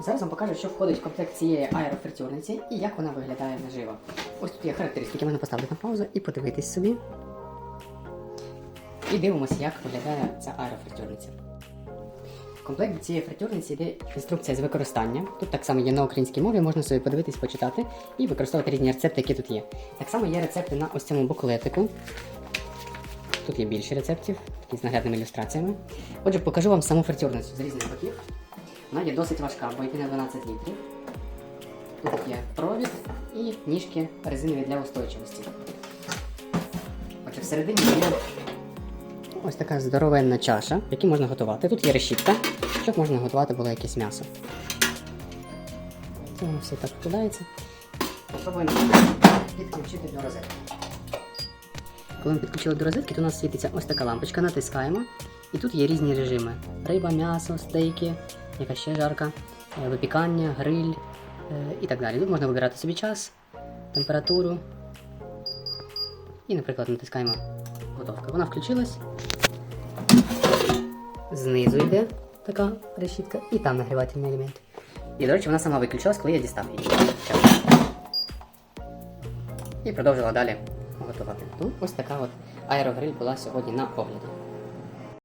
Зараз вам покажу, що входить в комплект цієї аерофритюрниці і як вона виглядає наживо. Ось тут є характеристики, можна поставити на паузу і подивитись собі. І дивимося, як виглядає ця аерофритюрниця. В комплекті цієї фритюрниці йде інструкція з використання. Тут так само є на українській мові, можна собі подивитись, почитати і використовувати різні рецепти, які тут є. Так само є рецепти на ось цьому буклетику. Тут є більше рецептів, такі з наглядними ілюстраціями. Отже, покажу вам саму фритюрницю з різних боків. Вона є досить важка, бо йде на 12 літрів. Тут є провід і ніжки резинові для устойчивості. Отже, всередині є ось така здоровенна чаша, в можна готувати. Тут є решітка, щоб можна готувати було якесь м'ясо. Це воно все так вкладається. Попробуємо підключити до розетки. Коли ми підключили до розетки, то у нас світиться ось така лампочка, натискаємо. І тут є різні режими: риба, м'ясо, стейки, яка ще жарка, е, випікання, гриль е, і так далі. Тут можна вибирати собі час, температуру. І, наприклад, натискаємо готовка. Вона включилась. Знизу йде така решітка, і там нагрівательний елемент. І, до речі, вона сама виключилась, коли я дістав її. І продовжила далі готувати. Ну, ось така от аерогриль була сьогодні на огляді.